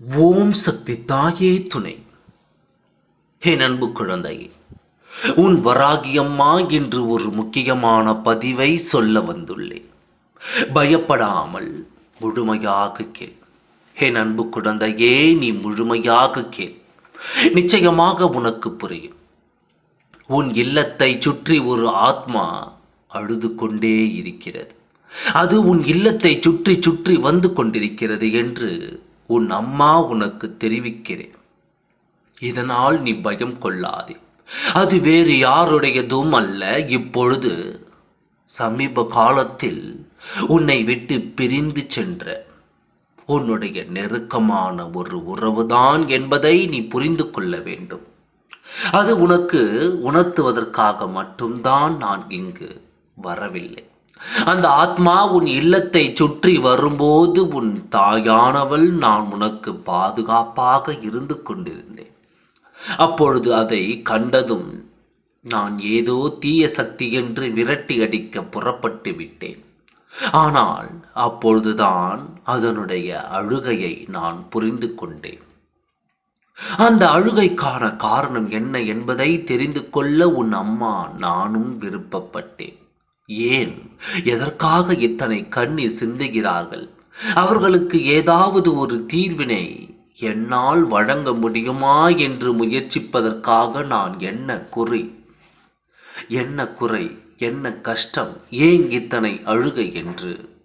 ஓம் சக்தி தாயே துணை. ஹே நண்பு குழந்தையே உன் வராகியம்மா என்று ஒரு முக்கியமான பதிவை சொல்ல வந்துள்ளேன். பயப்படாமல் முழுமையாக கேள். ஹே நண்பு குழந்தையே நீ முழுமையாக கேள். நிச்சயமாக உனக்கு புரியும். உன் இல்லத்தை சுற்றி ஒரு ஆத்மா அழுது கொண்டே இருக்கிறது. அது உன் இல்லத்தை சுற்றி சுற்றி வந்து கொண்டிருக்கிறது என்று உன் அம்மா உனக்கு தெரிவிக்கிறேன். இதனால் நீ பயம் கொள்ளாதே. அது வேறு யாருடையதும் அல்ல. இப்பொழுது சமீப காலத்தில் உன்னை விட்டு பிரிந்து சென்ற உன்னுடைய நெருக்கமான ஒரு உறவுதான் என்பதை நீ புரிந்து கொள்ள வேண்டும். அது உனக்கு உணர்த்துவதற்காக மட்டும்தான் நான் இங்கு வரவில்லை. அந்த ஆத்மா உன் இல்லத்தை சுற்றி வரும்போது உன் தாயானவள் நான் உனக்கு பாதுகாப்பாக இருந்து கொண்டிருந்தேன். அப்பொழுது அதை கண்டதும் நான் ஏதோ தீய சக்தி என்று விரட்டி அடிக்க புறப்பட்டு விட்டேன். ஆனால் அப்பொழுதுதான் அதனுடைய அழுகையை நான் புரிந்து கொண்டேன். அந்த அழுகைக்கான காரணம் என்ன என்பதை தெரிந்து கொள்ள உன் அம்மா நானும் விருப்பப்பட்டேன். ஏன்? எதற்காக இத்தனை கண்ணீர் சிந்துகிறார்கள்? அவர்களுக்கு ஏதாவது ஒரு தீர்வினை என்னால் வழங்க முடியுமா என்று முயற்சிப்பதற்காக நான் என்ன குறை? என்ன குறை? என்ன கஷ்டம்? ஏன் இத்தனை அழுகை என்று?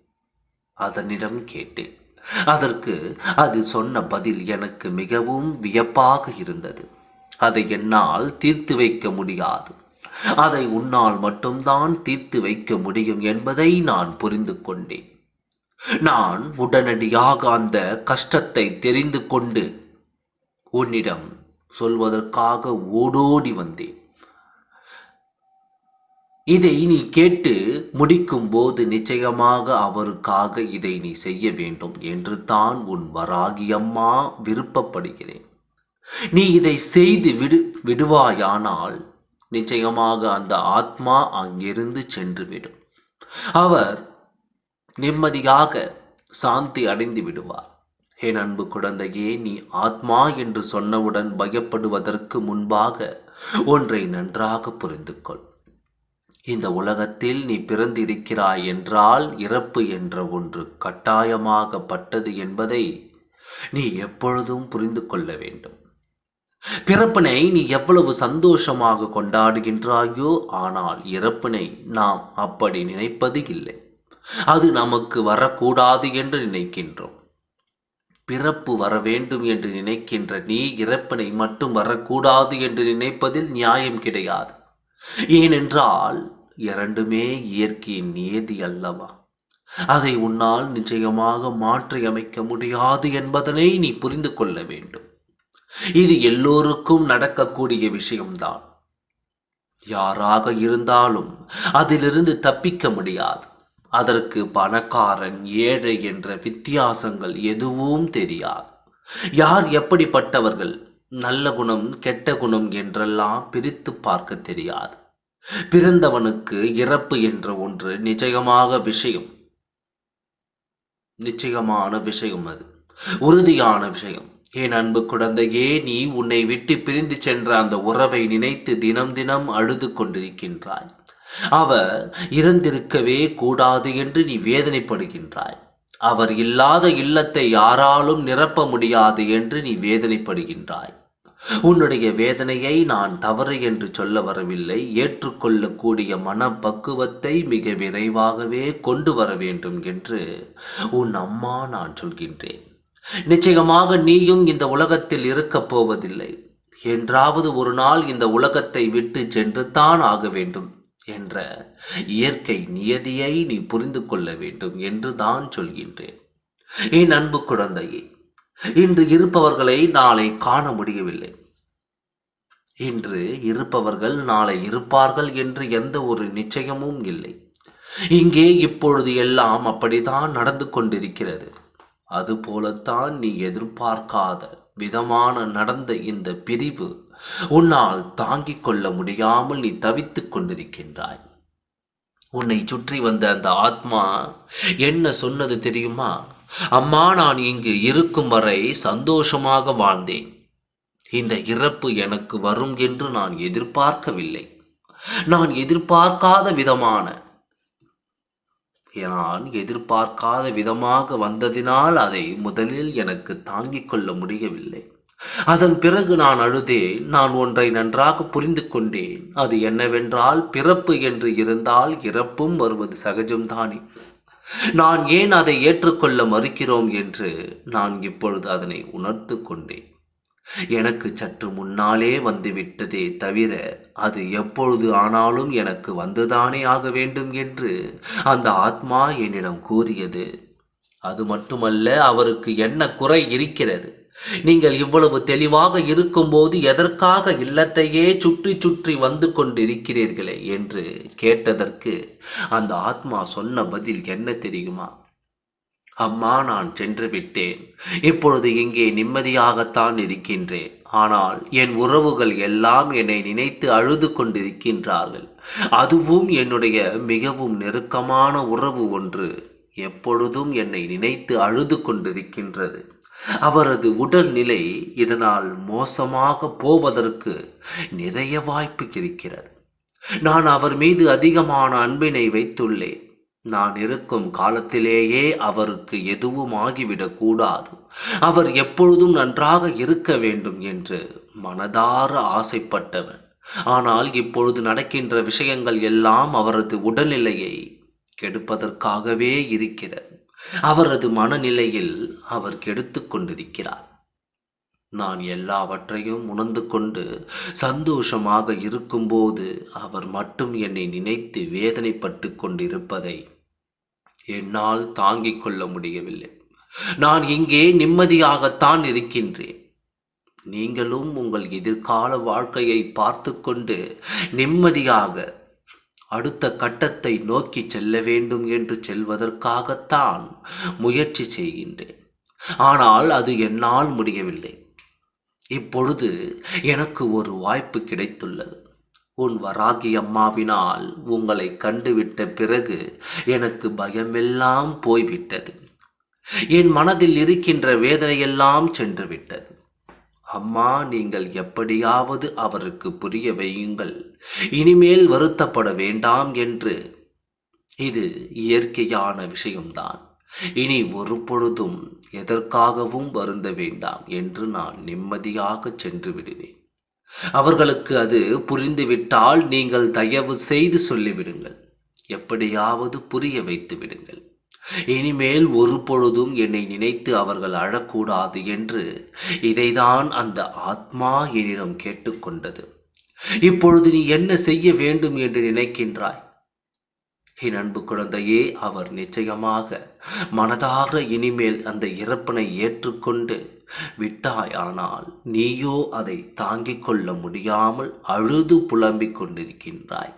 அதனிடம் கேட்டேன். அதற்கு அது சொன்ன பதில் எனக்கு மிகவும் வியப்பாக இருந்தது. அதை என்னால் தீர்த்து வைக்க முடியாது. அதை உன்னால் மட்டும்தான் தீர்த்து வைக்க முடியும் என்பதை நான் புரிந்து கொண்டேன். நான் உடனடியாக அந்த கஷ்டத்தை தெரிந்து கொண்டு உன்னிடம் சொல்வதற்காக ஓடோடி வந்தேன். இதை நீ கேட்டு முடிக்கும் போது நிச்சயமாக அவருக்காக இதை நீ செய்ய வேண்டும் என்று தான் உன் வராகியம்மா விருப்பப்படுகிறேன். நீ இதை செய்து விடு விடுவாயானால் நிச்சயமாக அந்த ஆத்மா அங்கிருந்து சென்றுவிடும். அவர் நிம்மதியாக சாந்தி அடைந்து விடுவார். ஹே அன்பு குழந்தையே நீ ஆத்மா என்று சொன்னவுடன் பயப்படுவதற்கு முன்பாக ஒன்றை நன்றாக புரிந்து கொள் இந்த உலகத்தில் நீ பிறந்திருக்கிறாய் என்றால் இறப்பு என்ற ஒன்று கட்டாயமாகப்பட்டது என்பதை நீ எப்பொழுதும் புரிந்து கொள்ள வேண்டும். பிறப்பினை நீ எவ்வளவு சந்தோஷமாக கொண்டாடுகின்றாயோ ஆனால் இறப்பினை நாம் அப்படி நினைப்பது இல்லை. அது நமக்கு வரக்கூடாது என்று நினைக்கின்றோம். பிறப்பு வர வேண்டும் என்று நினைக்கின்ற நீ இறப்பினை மட்டும் வரக்கூடாது என்று நினைப்பதில் நியாயம் கிடையாது. ஏனென்றால் இரண்டுமே இயற்கையின் நியதி அல்லவா? அதை உன்னால் நிச்சயமாக மாற்றி அமைக்க முடியாது என்பதனை நீ புரிந்து கொள்ள வேண்டும். இது எல்லோருக்கும் நடக்கக்கூடிய விஷயம்தான். யாராக இருந்தாலும் அதிலிருந்து தப்பிக்க முடியாது. அதற்கு பணக்காரன் ஏழை என்ற வித்தியாசங்கள் எதுவும் தெரியாது. யார் எப்படிப்பட்டவர்கள்? நல்ல குணம் கெட்ட குணம் என்றெல்லாம் பிரித்து பார்க்க தெரியாது. பிறந்தவனுக்கு இறப்பு என்ற ஒன்று நிச்சயமாக விஷயம். நிச்சயமான விஷயம் அது. உறுதியான விஷயம். என் அன்பு குழந்தையே நீ உன்னை விட்டு பிரிந்து சென்ற அந்த உறவை நினைத்து தினம் தினம் அழுது கொண்டிருக்கின்றாய். அவர் இறந்திருக்கவே கூடாது என்று நீ வேதனைப்படுகின்றாய். அவர் இல்லாத இல்லத்தை யாராலும் நிரப்ப முடியாது என்று நீ வேதனைப்படுகின்றாய். உன்னுடைய வேதனையை நான் தவறு என்று சொல்ல வரவில்லை. ஏற்றுக்கொள்ளக்கூடிய மனப்பக்குவத்தை மிக விரைவாகவே கொண்டு வர வேண்டும் என்று உன் அம்மா நான் சொல்கின்றேன். நிச்சயமாக நீயும் இந்த உலகத்தில் இருக்கப் போவதில்லை. என்றாவது ஒரு நாள் இந்த உலகத்தை விட்டு சென்று தான் ஆக வேண்டும் என்ற இயற்கை நியதியை நீ புரிந்து கொள்ள வேண்டும் என்று தான் சொல்கின்றேன். என் அன்பு குழந்தையே இன்று இருப்பவர்களை நாளை காண முடியவில்லை. இன்று இருப்பவர்கள் நாளை இருப்பார்கள் என்று எந்த ஒரு நிச்சயமும் இல்லை. இங்கே இப்பொழுது எல்லாம் அப்படித்தான் நடந்து கொண்டிருக்கிறது. அதுபோலத்தான் நீ எதிர்பார்க்காத விதமான நடந்த இந்த பிரிவு உன்னால் தாங்கிக் கொள்ள முடியாமல் நீ தவித்துக் கொண்டிருக்கின்றாய். உன்னை சுற்றி வந்த அந்த ஆத்மா என்ன சொன்னது தெரியுமா? அம்மா நான் இங்கு இருக்கும் வரை சந்தோஷமாக வாழ்ந்தேன். இந்த இறப்பு எனக்கு வரும் என்று நான் எதிர்பார்க்கவில்லை. நான் எதிர்பார்க்காத விதமான நான் எதிர்பார்க்காத விதமாக வந்ததினால் அதை முதலில் எனக்கு தாங்கிக் கொள்ள முடியவில்லை. அதன் பிறகு நான் அழுதேன். நான் ஒன்றை நன்றாக புரிந்து கொண்டேன். அது என்னவென்றால் பிறப்பு என்று இருந்தால் இறப்பும் வருவது சகஜம்தானே நான் ஏன் அதை ஏற்றுக்கொள்ள மறுக்கிறோம் என்று நான் இப்பொழுது அதனை உணர்த்து கொண்டேன். எனக்கு சற்று முன்னாலே வந்துவிட்டதே தவிர அது எப்பொழுது ஆனாலும் எனக்கு வந்துதானே ஆக வேண்டும் என்று அந்த ஆத்மா என்னிடம் கூறியது. அது மட்டுமல்ல அவருக்கு என்ன குறை இருக்கிறது? நீங்கள் இவ்வளவு தெளிவாக இருக்கும்போது எதற்காக இல்லத்தையே சுற்றி சுற்றி வந்து கொண்டிருக்கிறீர்களே என்று கேட்டதற்கு அந்த ஆத்மா சொன்ன பதில் என்ன தெரியுமா? அம்மா நான் சென்று விட்டேன். இப்பொழுது இங்கே நிம்மதியாகத்தான் இருக்கின்றேன். ஆனால் என் உறவுகள் எல்லாம் என்னை நினைத்து அழுது கொண்டிருக்கின்றார்கள். அதுவும் என்னுடைய மிகவும் நெருக்கமான உறவு ஒன்று. எப்பொழுதும் என்னை நினைத்து அழுது கொண்டிருக்கின்றது. அவரது உடல்நிலை இதனால் மோசமாக போவதற்கு நிறைய வாய்ப்பு இருக்கிறது. நான் அவர் மீது அதிகமான அன்பினை வைத்துள்ளேன். நான் இருக்கும் காலத்திலேயே அவருக்கு எதுவும் ஆகிவிடக் கூடாது. அவர் எப்பொழுதும் நன்றாக இருக்க வேண்டும் என்று மனதார ஆசைப்பட்டவன். ஆனால் இப்பொழுது நடக்கின்ற விஷயங்கள் எல்லாம் அவரது உடல்நிலையை கெடுப்பதற்காகவே இருக்கிறது. அவரது மனநிலையில் அவர் கெடுத்து கொண்டிருக்கிறார். நான் எல்லாவற்றையும் உணர்ந்து கொண்டு சந்தோஷமாக இருக்கும்போது அவர் மட்டும் என்னை நினைத்து வேதனைப்பட்டு கொண்டிருப்பதை என்னால் தாங்கிக் கொள்ள முடியவில்லை. நான் இங்கே நிம்மதியாகத்தான் இருக்கின்றேன். நீங்களும் உங்கள் எதிர்கால வாழ்க்கையை பார்த்து கொண்டு நிம்மதியாக அடுத்த கட்டத்தை நோக்கி செல்ல வேண்டும் என்று செல்வதற்காகத்தான் முயற்சி செய்கின்றேன். ஆனால் அது என்னால் முடியவில்லை. இப்பொழுது எனக்கு ஒரு வாய்ப்பு கிடைத்துள்ளது. உன் வராகி அம்மாவினால் உங்களை கண்டுவிட்ட பிறகு எனக்கு பயமெல்லாம் போய்விட்டது. என் மனதில் இருக்கின்ற வேதனையெல்லாம் சென்று விட்டது அம்மா நீங்கள் எப்படியாவது அவருக்கு புரிய வையுங்கள். இனிமேல் வருத்தப்பட வேண்டாம் என்று. இது இயற்கையான விஷயம்தான். இனி ஒரு பொழுதும் எதற்காகவும் வருந்த வேண்டாம் என்று நான் நிம்மதியாக சென்று விடுவேன். அவர்களுக்கு அது புரிந்துவிட்டால் நீங்கள் தயவு செய்து சொல்லிவிடுங்கள். எப்படியாவது புரிய வைத்து விடுங்கள். இனிமேல் ஒரு பொழுதும் என்னை நினைத்து அவர்கள் அழக்கூடாது என்று இதைதான் அந்த ஆத்மா என்னிடம் கேட்டுக்கொண்டது. இப்பொழுது நீ என்ன செய்ய வேண்டும் என்று நினைக்கின்றாய்? என் அன்பு குழந்தையே அவர் நிச்சயமாக மனதாக இனிமேல் அந்த இறப்பினை ஏற்றுக்கொண்டு விட்டாய். ஆனால் நீயோ அதை தாங்கிக் கொள்ள முடியாமல் அழுது புலம்பிக் கொண்டிருக்கின்றாய்.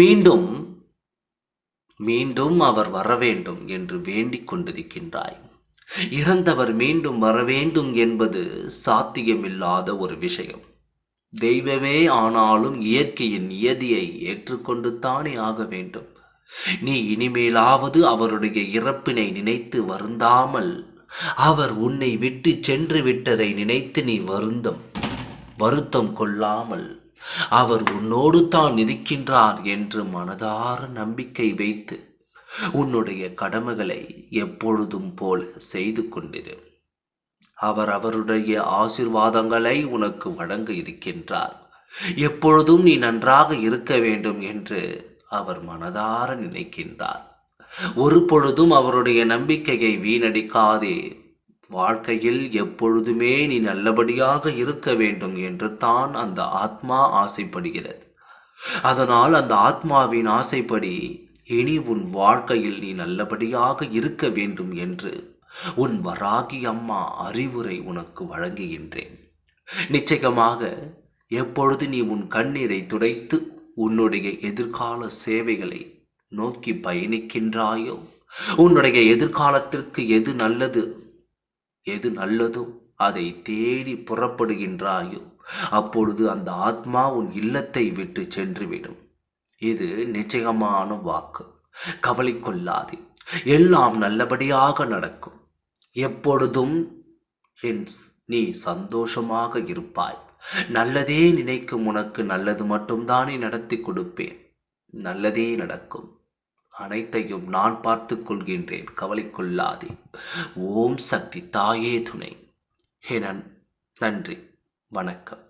மீண்டும் மீண்டும் அவர் வர வேண்டும் என்று வேண்டிக் கொண்டிருக்கின்றாய். இறந்தவர் மீண்டும் வர வேண்டும் என்பது சாத்தியமில்லாத ஒரு விஷயம். தெய்வமே ஆனாலும் இயற்கையின் நியதியை ஏற்றுக்கொண்டு தானே ஆக வேண்டும். நீ இனிமேலாவது அவருடைய இறப்பினை நினைத்து வருந்தாமல் அவர் உன்னை விட்டு சென்று விட்டதை நினைத்து நீ வருந்தம் வருத்தம் கொள்ளாமல் அவர் உன்னோடு தான் இருக்கின்றார் என்று மனதார நம்பிக்கை வைத்து உன்னுடைய கடமைகளை எப்பொழுதும் போல செய்து கொண்டிரு. அவர் அவருடைய ஆசிர்வாதங்களை உனக்கு வழங்க இருக்கின்றார். எப்பொழுதும் நீ நன்றாக இருக்க வேண்டும் என்று அவர் மனதார நினைக்கின்றார். ஒரு பொழுதும் அவருடைய நம்பிக்கையை வீணடிக்காதே. வாழ்க்கையில் எப்பொழுதுமே நீ நல்லபடியாக இருக்க வேண்டும் என்று தான் அந்த ஆத்மா ஆசைப்படுகிறது. அதனால் அந்த ஆத்மாவின் ஆசைப்படி இனி உன் வாழ்க்கையில் நீ நல்லபடியாக இருக்க வேண்டும் என்று உன் வராகி அம்மா அறிவுரை உனக்கு வழங்குகின்றேன். நிச்சயமாக எப்பொழுது நீ உன் கண்ணீரை துடைத்து உன்னுடைய எதிர்கால சேவைகளை நோக்கி பயணிக்கின்றாயோ? உன்னுடைய எதிர்காலத்திற்கு எது நல்லது? எது நல்லதோ அதை தேடி புறப்படுகின்றாயோ? அப்பொழுது அந்த ஆத்மா உன் இல்லத்தை விட்டு சென்றுவிடும். இது நிச்சயமான வாக்கு. கவலை கொள்ளாதே. எல்லாம் நல்லபடியாக நடக்கும். எப்பொழுதும் என் நீ சந்தோஷமாக இருப்பாய். நல்லதே நினைக்கும் உனக்கு நல்லது மட்டும்தானே நடத்தி கொடுப்பேன். நல்லதே நடக்கும். அனைத்தையும் நான் பார்த்து கொள்கின்றேன். கவலை கொள்ளாதே. ஓம் சக்தி தாயே துணை. என நன்றி. வணக்கம்.